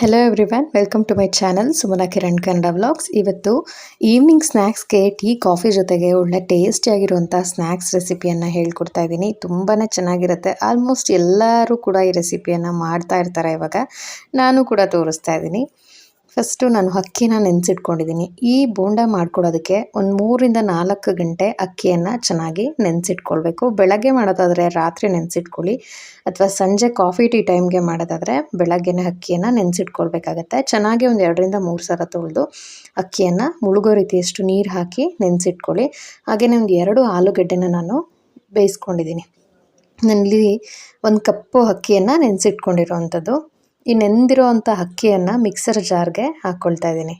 Hello van welcome to my channel Sumana Kiran Kannada vlogs ಇವತ್ತು evening ಸ್ನ್ಯಾಕ್ಸ್ಗೆ tea coffee ಜೊತೆಗೆ ಒಳ್ಳೆ ಟೇಸ್ಟಿಯಾಗಿರುವಂಥ snacks ರೆಸಿಪಿಯನ್ನು ಹೇಳ್ಕೊಡ್ತಾ ಇದ್ದೀನಿ. ತುಂಬಾ ಚೆನ್ನಾಗಿರುತ್ತೆ. ಆಲ್ಮೋಸ್ಟ್ ಎಲ್ಲರೂ ಕೂಡ ಈ ರೆಸಿಪಿಯನ್ನು ಮಾಡ್ತಾ ಇರ್ತಾರೆ ಇವಾಗ. ನಾನು ಕೂಡ ತೋರಿಸ್ತಾ ಇದ್ದೀನಿ. ಫಸ್ಟು ನಾನು ಅಕ್ಕಿನ ನೆನೆಸಿಟ್ಕೊಂಡಿದ್ದೀನಿ ಈ ಬೋಂಡ ಮಾಡ್ಕೊಡೋದಕ್ಕೆ ಒಂದು ಮೂರಿಂದ ನಾಲ್ಕು ಗಂಟೆ ಅಕ್ಕಿಯನ್ನು ಚೆನ್ನಾಗಿ ನೆನೆಸಿಟ್ಕೊಳ್ಬೇಕು. ಬೆಳಗ್ಗೆ ಮಾಡೋದಾದರೆ ರಾತ್ರಿ ನೆನೆಸಿಟ್ಕೊಳ್ಳಿ. ಅಥವಾ ಸಂಜೆ ಕಾಫಿ, ಟೀ ಟೈಮ್ಗೆ ಮಾಡೋದಾದರೆ ಬೆಳಗ್ಗೆನೇ ಅಕ್ಕಿಯನ್ನು ನೆನೆಸಿಟ್ಕೊಳ್ಬೇಕಾಗತ್ತೆ. ಚೆನ್ನಾಗಿ ಒಂದು ಎರಡರಿಂದ ಮೂರು ಸಲ ತೊಳೆದು ಅಕ್ಕಿಯನ್ನು ಮುಳುಗೋ ರೀತಿಯಷ್ಟು ನೀರು ಹಾಕಿ ನೆನೆಸಿಟ್ಕೊಳ್ಳಿ. ಹಾಗೆಯೇ ಒಂದು ಎರಡು ಆಲೂಗಡ್ಡೆನ ನಾನು ಬೇಯಿಸ್ಕೊಂಡಿದ್ದೀನಿ ನನ್ನಲ್ಲಿ ಒಂದು ಕಪ್ಪು ಅಕ್ಕಿಯನ್ನು ನೆನೆಸಿಟ್ಕೊಂಡಿರೋ ಅಂಥದ್ದು ಈ ನೆಂದಿರೋ ಅಂಥ ಅಕ್ಕಿಯನ್ನು ಮಿಕ್ಸರ್ ಜಾರ್ಗೆ ಹಾಕ್ಕೊಳ್ತಾ ಇದ್ದೀನಿ.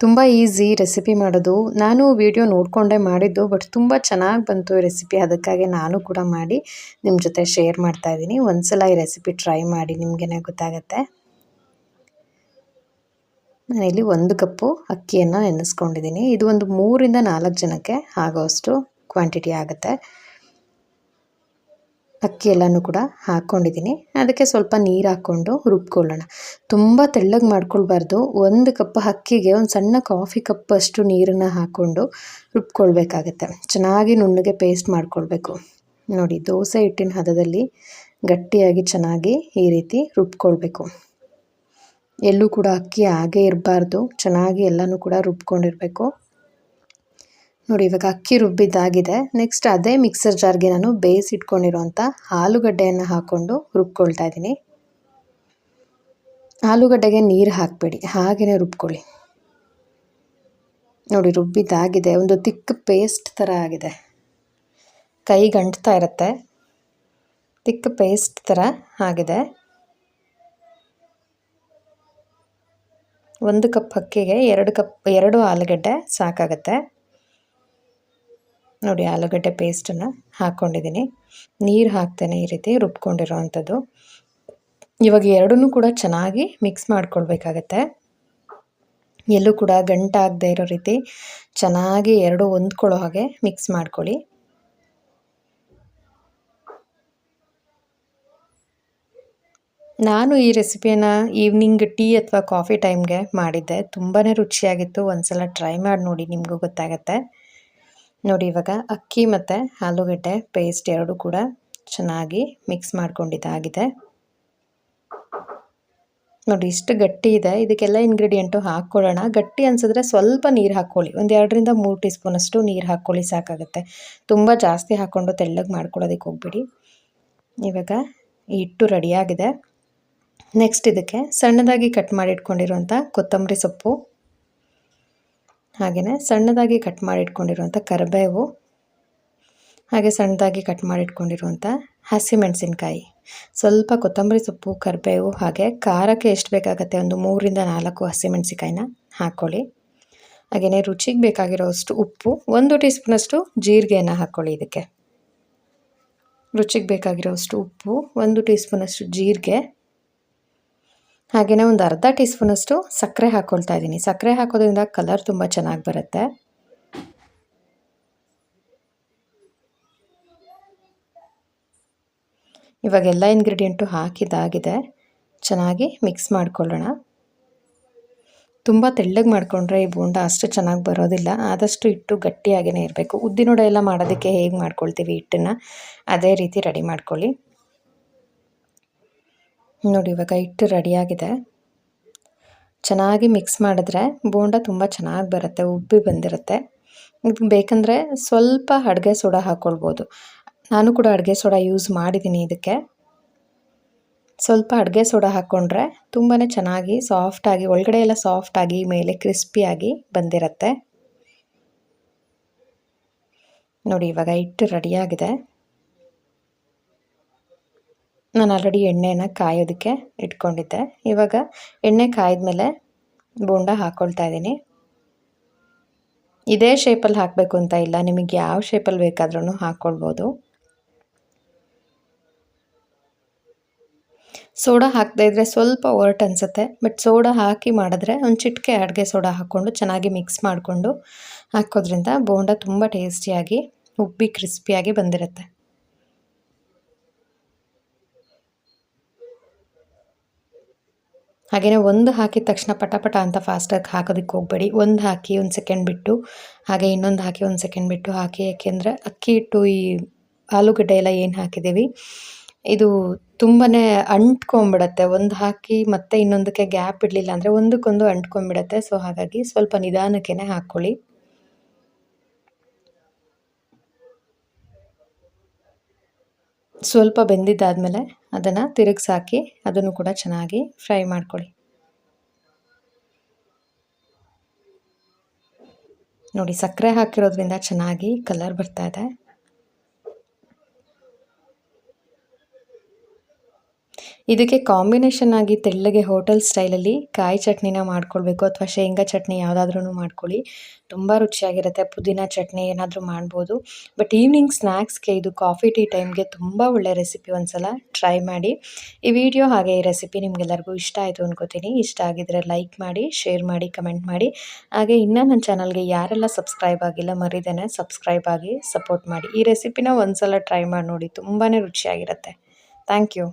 ತುಂಬ ಈಸಿ ರೆಸಿಪಿ ಮಾಡೋದು. ನಾನು ವಿಡಿಯೋ ನೋಡಿಕೊಂಡೆ ಮಾಡಿದ್ದು ಬಟ್ ತುಂಬ ಚೆನ್ನಾಗಿ ಬಂತು ಈ ರೆಸಿಪಿ ಅದಕ್ಕಾಗಿ ನಾನು ಕೂಡ ಮಾಡಿ ನಿಮ್ಮ ಜೊತೆ ಶೇರ್ ಮಾಡ್ತಾ ಇದ್ದೀನಿ. ಒಂದ್ಸಲ ಈ ರೆಸಿಪಿ ಟ್ರೈ ಮಾಡಿ ನಿಮಗೇನೆ ಗೊತ್ತಾಗತ್ತೆ. ನಾನಿಲ್ಲಿ ಒಂದು ಕಪ್ಪು ಅಕ್ಕಿಯನ್ನು ನೆನೆಸ್ಕೊಂಡಿದ್ದೀನಿ. ಇದು ಒಂದು ಮೂರಿಂದ ನಾಲ್ಕು ಜನಕ್ಕೆ ಆಗೋಷ್ಟು ಕ್ವಾಂಟಿಟಿ ಆಗುತ್ತೆ. ಅಕ್ಕಿ ಎಲ್ಲನೂ ಕೂಡ ಹಾಕ್ಕೊಂಡಿದ್ದೀನಿ ಅದಕ್ಕೆ ಸ್ವಲ್ಪ ನೀರು ಹಾಕ್ಕೊಂಡು ರುಬ್ಕೊಳ್ಳೋಣ. ತುಂಬ ತೆಳ್ಳಗೆ ಮಾಡ್ಕೊಳ್ಬಾರ್ದು. ಒಂದು ಕಪ್ ಅಕ್ಕಿಗೆ ಒಂದು ಸಣ್ಣ ಕಾಫಿ ಕಪ್ಪಷ್ಟು ನೀರನ್ನು ಹಾಕ್ಕೊಂಡು ರುಬ್ಕೊಳ್ಬೇಕಾಗತ್ತೆ. ಚೆನ್ನಾಗಿ ನುಣ್ಣಗೆ ಪೇಸ್ಟ್ ಮಾಡ್ಕೊಳ್ಬೇಕು. ನೋಡಿ, ದೋಸೆ ಹಿಟ್ಟಿನ ಹದದಲ್ಲಿ ಗಟ್ಟಿಯಾಗಿ ಚೆನ್ನಾಗಿ ಈ ರೀತಿ ರುಬ್ಕೊಳ್ಬೇಕು. ಎಲ್ಲೂ ಕೂಡ ಅಕ್ಕಿ ಹಾಗೇ ಇರಬಾರ್ದು. ಚೆನ್ನಾಗಿ ಎಲ್ಲನೂ ಕೂಡ ರುಬ್ಕೊಂಡಿರಬೇಕು. ನೋಡಿ, ಇವಾಗ ಅಕ್ಕಿ ರುಬ್ಬಿದ್ದಾಗಿದೆ. ನೆಕ್ಸ್ಟ್ ಅದೇ ಮಿಕ್ಸರ್ ಜಾರ್ಗೆ ನಾನು ಬೇಯಿಸಿಟ್ಕೊಂಡಿರೋಂಥ ಆಲೂಗಡ್ಡೆಯನ್ನು ಹಾಕ್ಕೊಂಡು ರುಬ್ಕೊಳ್ತಾ ಇದ್ದೀನಿ. ಆಲೂಗಡ್ಡೆಗೆ ನೀರು ಹಾಕಬೇಡಿ ಹಾಗೆಯೇ ರುಬ್ಕೊಳ್ಳಿ. ನೋಡಿ, ರುಬ್ಬಿದ್ದಾಗಿದೆ, ಒಂದು ತಿಕ್ಕ ಪೇಸ್ಟ್ ಥರ ಆಗಿದೆ. ಕೈ ಗಂಟ್ತಾ ಇರುತ್ತೆ. ತಿಕ್ಕ ಪೇಸ್ಟ್ ಥರ ಆಗಿದೆ. ಒಂದು ಕಪ್ ಅಕ್ಕಿಗೆ ಎರಡು ಕಪ್, ಎರಡು ಆಲೂಗಡ್ಡೆ ಸಾಕಾಗತ್ತೆ. ನೋಡಿ ಆಲೂಗಡ್ಡೆ ಪೇಸ್ಟನ್ನು ಹಾಕ್ಕೊಂಡಿದ್ದೀನಿ. ನೀರು ಹಾಕ್ತೇನೆ ಈ ರೀತಿ ರುಬ್ಕೊಂಡಿರೋ ಅಂಥದ್ದು. ಇವಾಗ ಎರಡನ್ನೂ ಕೂಡ ಚೆನ್ನಾಗಿ ಮಿಕ್ಸ್ ಮಾಡ್ಕೊಳ್ಬೇಕಾಗತ್ತೆ. ಎಲ್ಲೂ ಕೂಡ ಗಂಟಾಗದೆ ಇರೋ ರೀತಿ ಚೆನ್ನಾಗಿ ಎರಡು ಹೊಂದ್ಕೊಳ್ಳೋ ಹಾಗೆ ಮಿಕ್ಸ್ ಮಾಡ್ಕೊಳ್ಳಿ. ನಾನು ಈ ರೆಸಿಪಿಯನ್ನು ಈವ್ನಿಂಗ್ ಟೀ ಅಥವಾ ಕಾಫಿ ಟೈಮ್ಗೆ ಮಾಡಿದ್ದೆ. ತುಂಬಾ ರುಚಿಯಾಗಿತ್ತು. ಒಂದ್ಸಲ ಟ್ರೈ ಮಾಡಿ ನೋಡಿ, ನಿಮಗೂ ಗೊತ್ತಾಗತ್ತೆ. ನೋಡಿ, ಇವಾಗ ಅಕ್ಕಿ ಮತ್ತು ಆಲೂಗಡ್ಡೆ ಪೇಸ್ಟ್ ಎರಡು ಕೂಡ ಚೆನ್ನಾಗಿ ಮಿಕ್ಸ್ ಮಾಡ್ಕೊಂಡಿದ್ದಾಗಿದೆ. ನೋಡಿ, ಇಷ್ಟು ಗಟ್ಟಿ ಇದೆ. ಇದಕ್ಕೆಲ್ಲ ಇಂಗ್ರೀಡಿಯೆಂಟು ಹಾಕ್ಕೊಳ್ಳೋಣ. ಗಟ್ಟಿ ಅನಿಸಿದ್ರೆ ಸ್ವಲ್ಪ ನೀರು ಹಾಕ್ಕೊಳ್ಳಿ. ಒಂದು ಎರಡರಿಂದ ಮೂರು ಟೀ ಸ್ಪೂನಷ್ಟು ನೀರು ಹಾಕ್ಕೊಳ್ಳಿ, ಸಾಕಾಗುತ್ತೆ. ತುಂಬ ಜಾಸ್ತಿ ಹಾಕ್ಕೊಂಡು ತೆಳ್ಳಗೆ ಮಾಡ್ಕೊಳ್ಳೋದಕ್ಕೆ ಹೋಗ್ಬಿಡಿ. ಇವಾಗ ಹಿಟ್ಟು ರೆಡಿಯಾಗಿದೆ ನೆಕ್ಸ್ಟ್ ಇದಕ್ಕೆ ಸಣ್ಣದಾಗಿ ಕಟ್ ಮಾಡಿ ಇಟ್ಕೊಂಡಿರುವಂಥ ಕೊತ್ತಂಬರಿ ಸೊಪ್ಪು. ಹಾಗೆಯೇ ಸಣ್ಣದಾಗಿ ಕಟ್ ಮಾಡಿಟ್ಕೊಂಡಿರುವಂಥ ಕರಿಬೇವು, ಹಾಗೆ ಸಣ್ಣದಾಗಿ ಕಟ್ ಮಾಡಿಟ್ಕೊಂಡಿರುವಂಥ ಹಸಿ ಹಸಿಮೆಣಸಿನ್ಕಾಯಿ. ಸ್ವಲ್ಪ ಕೊತ್ತಂಬರಿ ಸೊಪ್ಪು, ಕರಿಬೇವು, ಹಾಗೆ ಖಾರಕ್ಕೆ ಎಷ್ಟು ಬೇಕಾಗುತ್ತೆ ಒಂದು ಮೂರಿಂದ ನಾಲ್ಕು ಹಸಿಮೆಣಸಿಕಾಯಿನ ಹಾಕ್ಕೊಳ್ಳಿ. ಹಾಗೆಯೇ ರುಚಿಗೆ ಬೇಕಾಗಿರೋಷ್ಟು ಉಪ್ಪು, ಒಂದು ಟೀ ಸ್ಪೂನಷ್ಟು ಜೀರಿಗೆಯನ್ನು ಹಾಕ್ಕೊಳ್ಳಿ ಇದಕ್ಕೆ. ರುಚಿಗೆ ಬೇಕಾಗಿರೋಷ್ಟು ಉಪ್ಪು, ಒಂದು ಟೀ ಸ್ಪೂನಷ್ಟು ಜೀರಿಗೆ ಹಾಗೆಯೇ ಒಂದು ಅರ್ಧ ಟೀ ಸ್ಪೂನಷ್ಟು ಸಕ್ಕರೆ ಹಾಕ್ಕೊಳ್ತಾ ಇದ್ದೀನಿ. ಸಕ್ಕರೆ ಹಾಕೋದ್ರಿಂದ ಕಲರ್ ತುಂಬ ಚೆನ್ನಾಗಿ ಬರುತ್ತೆ. ಇವಾಗ ಎಲ್ಲ ಇಂಗ್ರೀಡಿಯೆಂಟು ಹಾಕಿದಾಗಿದೆ ಚೆನ್ನಾಗಿ ಮಿಕ್ಸ್ ಮಾಡ್ಕೊಳ್ಳೋಣ. ತುಂಬ ತೆಳ್ಳಗೆ ಮಾಡಿಕೊಂಡ್ರೆ ಈ ಬೋಂಡ ಅಷ್ಟು ಚೆನ್ನಾಗಿ ಬರೋದಿಲ್ಲ. ಆದಷ್ಟು ಹಿಟ್ಟು ಗಟ್ಟಿಯಾಗಿಯೇ ಇರಬೇಕು. ಉದ್ದಿನೋಡ ಎಲ್ಲ ಮಾಡೋದಕ್ಕೆ ಹೇಗೆ ಮಾಡ್ಕೊಳ್ತೀವಿ ಹಿಟ್ಟನ್ನು, ಅದೇ ರೀತಿ ರೆಡಿ ಮಾಡ್ಕೊಳ್ಳಿ. ನೋಡಿ, ಇವಾಗ ಹಿಟ್ಟು ರೆಡಿಯಾಗಿದೆ. ಚೆನ್ನಾಗಿ ಮಿಕ್ಸ್ ಮಾಡಿದ್ರೆ ಬೋಂಡ ತುಂಬ ಚೆನ್ನಾಗಿ ಬರುತ್ತೆ, ಉಬ್ಬಿ ಬಂದಿರುತ್ತೆ. ಇದಕ್ಕೆ ಬೇಕಂದರೆ ಸ್ವಲ್ಪ ಅಡುಗೆ ಸೋಡಾ ಹಾಕ್ಕೊಳ್ಬೋದು ನಾನು ಕೂಡ ಅಡುಗೆ ಸೋಡಾ ಯೂಸ್ ಮಾಡಿದ್ದೀನಿ ಇದಕ್ಕೆ. ಸ್ವಲ್ಪ ಅಡುಗೆ ಸೋಡಾ ಹಾಕ್ಕೊಂಡ್ರೆ ತುಂಬಾ ಚೆನ್ನಾಗಿ ಸಾಫ್ಟಾಗಿ ಒಳಗಡೆ ಎಲ್ಲ ಸಾಫ್ಟಾಗಿ ಮೇಲೆ ಕ್ರಿಸ್ಪಿಯಾಗಿ ಬಂದಿರುತ್ತೆ. ನೋಡಿ, ಇವಾಗ ಹಿಟ್ಟು ರೆಡಿಯಾಗಿದೆ. ನಾನು ಆಲ್ರೆಡಿ ಎಣ್ಣೆನ ಕಾಯೋದಕ್ಕೆ ಇಟ್ಕೊಂಡಿದ್ದೆ. ಇವಾಗ ಎಣ್ಣೆ ಕಾಯ್ದ ಬೋಂಡ ಹಾಕ್ಕೊಳ್ತಾ ಇದ್ದೀನಿ. ಇದೇ ಶೇಪಲ್ಲಿ ಹಾಕಬೇಕು ಅಂತ ಇಲ್ಲ. ನಿಮಗೆ ಯಾವ ಶೇಪಲ್ಲಿ ಬೇಕಾದ್ರೂ ಹಾಕ್ಕೊಳ್ಬೋದು ಸೋಡಾ ಹಾಕದೇ ಇದ್ದರೆ ಸ್ವಲ್ಪ ಒರ್ಟ್ ಅನಿಸುತ್ತೆ. ಬಟ್ ಸೋಡಾ ಹಾಕಿ ಮಾಡಿದ್ರೆ ಒಂದು ಚಿಟಿಕೆ ಅಡುಗೆ ಸೋಡಾ ಹಾಕ್ಕೊಂಡು ಚೆನ್ನಾಗಿ ಮಿಕ್ಸ್ ಮಾಡಿಕೊಂಡು ಹಾಕೋದ್ರಿಂದ ಬೋಂಡ ತುಂಬ ಟೇಸ್ಟಿಯಾಗಿ ಉಬ್ಬಿ ಕ್ರಿಸ್ಪಿಯಾಗಿ ಬಂದಿರುತ್ತೆ. ಹಾಗೆಯೇ ಒಂದು ಹಾಕಿದ ತಕ್ಷಣ ಪಟ ಪಟ ಅಂತ ಫಾಸ್ಟಾಗಿ ಹಾಕೋದಕ್ಕೆ ಹೋಗಬೇಡಿ. ಒಂದು ಹಾಕಿ ಒಂದು ಸೆಕೆಂಡ್ ಬಿಟ್ಟು, ಹಾಗೆ ಇನ್ನೊಂದು ಹಾಕಿ ಒಂದು ಸೆಕೆಂಡ್ ಬಿಟ್ಟು ಹಾಕಿ ಯಾಕೆಂದರೆ ಅಕ್ಕಿ ಹಿಟ್ಟು ಈ ಆಲೂಗಡ್ಡೆ ಎಲ್ಲ ಏನು ಹಾಕಿದ್ದೀವಿ, ಇದು ತುಂಬಾ ಅಂಟ್ಕೊಂಬಿಡತ್ತೆ ಒಂದು ಹಾಕಿ ಮತ್ತೆ ಇನ್ನೊಂದಕ್ಕೆ ಗ್ಯಾಪ್ ಇಡಲಿಲ್ಲ ಅಂದರೆ ಒಂದಕ್ಕೊಂದು ಅಂಟ್ಕೊಂಬಿಡತ್ತೆ ಸೊ ಹಾಗಾಗಿ ಸ್ವಲ್ಪ ನಿಧಾನಕ್ಕೇ ಹಾಕ್ಕೊಳ್ಳಿ ಸ್ವಲ್ಪ ಬೆಂದಿದ್ದಾದಮೇಲೆ ಅದನ್ನು ತಿರುಗಿಸಾಕಿ ಅದನ್ನು ಕೂಡ ಚೆನ್ನಾಗಿ ಫ್ರೈ ಮಾಡ್ಕೊಳ್ಳಿ. ನೋಡಿ, ಸಕ್ಕರೆ ಹಾಕಿರೋದ್ರಿಂದ ಚೆನ್ನಾಗಿ ಕಲರ್ ಬರ್ತಾ ಇದೆ. ಇದಕ್ಕೆ ಕಾಂಬಿನೇಷನ್ ಆಗಿ ತೆಳ್ಳಗೆ ಹೋಟೆಲ್ ಸ್ಟೈಲಲ್ಲಿ ಕಾಯಿ ಚಟ್ನಿನ ಮಾಡ್ಕೊಳ್ಬೇಕು ಅಥವಾ ಶೇಂಗಾ ಚಟ್ನಿ ಯಾವುದಾದ್ರೂ ಮಾಡ್ಕೊಳ್ಳಿ. ತುಂಬ ರುಚಿಯಾಗಿರುತ್ತೆ. ಪುದೀನ ಚಟ್ನಿ ಏನಾದರೂ ಮಾಡ್ಬೋದು. ಬಟ್ ಈವ್ನಿಂಗ್ ಸ್ನ್ಯಾಕ್ಸ್ಗೆ ಇದು ಕಾಫಿ ಟೀ ಟೈಮ್ಗೆ ತುಂಬ ಒಳ್ಳೆ ರೆಸಿಪಿ ಒಂದ್ಸಲ ಟ್ರೈ ಮಾಡಿ. ಈ ವಿಡಿಯೋ ಹಾಗೆ ಈ ರೆಸಿಪಿ ನಿಮಗೆಲ್ಲರಿಗೂ ಇಷ್ಟ ಆಯಿತು ಅಂದ್ಕೋತೀನಿ ಇಷ್ಟ ಆಗಿದ್ರೆ ಲೈಕ್ ಮಾಡಿ ಶೇರ್ ಮಾಡಿ ಕಮೆಂಟ್ ಮಾಡಿ. ಹಾಗೆ ಇನ್ನೂ ನನ್ನ ಚಾನಲ್ಗೆ ಯಾರೆಲ್ಲ ಸಬ್ಸ್ಕ್ರೈಬ್ ಆಗಿಲ್ಲ, ಮರಿದೇನೆ ಸಬ್ಸ್ಕ್ರೈಬ್ ಆಗಿ ಸಪೋರ್ಟ್ ಮಾಡಿ. ಈ ರೆಸಿಪಿನ ಒಂದ್ಸಲ ಟ್ರೈ ಮಾಡಿ ನೋಡಿ. ತುಂಬಾ ರುಚಿಯಾಗಿರುತ್ತೆ. Thank you